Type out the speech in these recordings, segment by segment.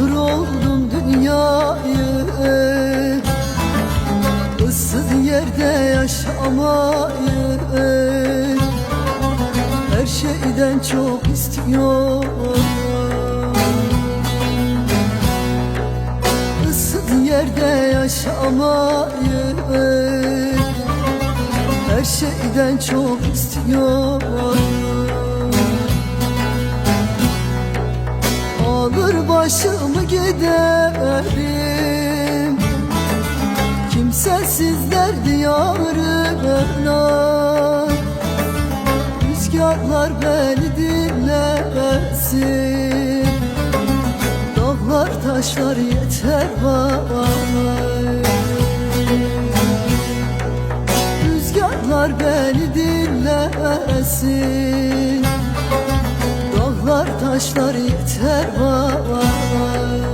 Unutur oldum dünyayı. Issız yerde yaşamayı. Her şeyden çok istiyorum. Issız yerde yaşamayı. Her şeyden çok istiyorum başımı giderim. Kimsesizler diyarına Rüzgarlar beni dinlemesin Dağlar taşlar yeter bana. Rüzgarlar beni dinlemesin Dağlar taşlar yeter bana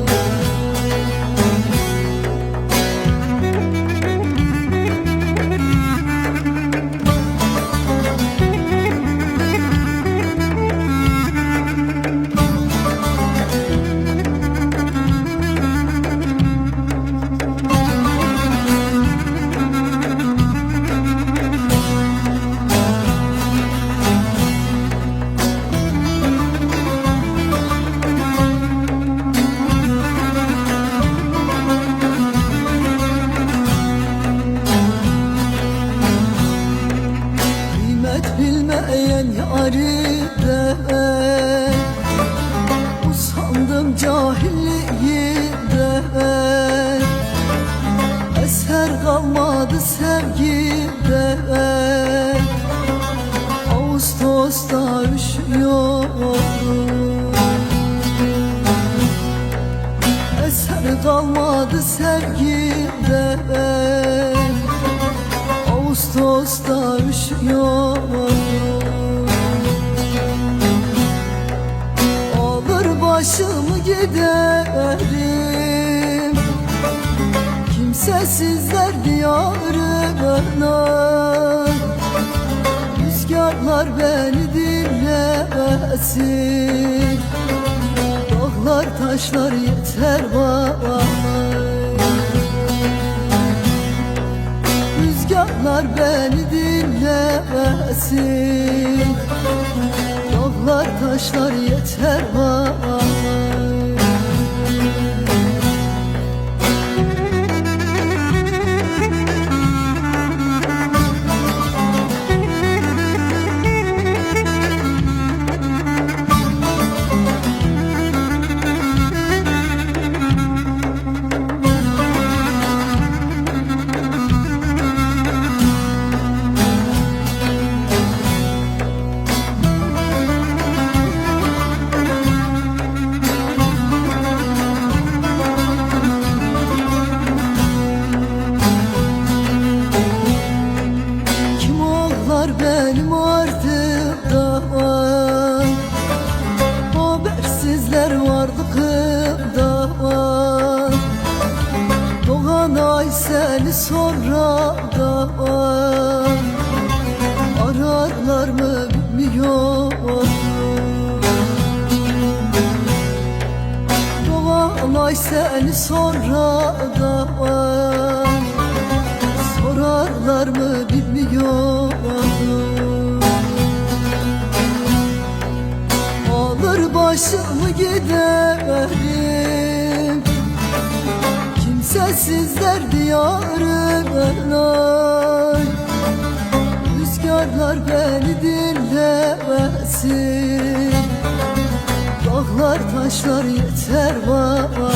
yarime Usandım cahilliğimde. Eser kalmadı sevgide Ağustos'ta üşüyorum Eser kalmadı sevgide Ağustos'ta üşüyorum başımı giderim. Kimsesizler diyarına Rüzgarlar beni dinlemesin Dağlar taşlar yeter bana. Rüzgarlar beni dinlemesin Dağlar taşlar yeter bana Habersizler varlıkımda Doğan ay seni sonra da Ararlar mı bilmiyorum. Doğan ay seni sonra da giderim. Kimsesizler diyarına Rüzgarlar beni dinlemesin Dağlar taşlar yeter bana.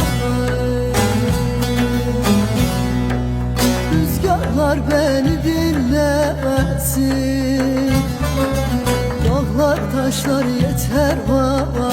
Rüzgarlar beni dinlemesin Dağlar taşlar yeter bana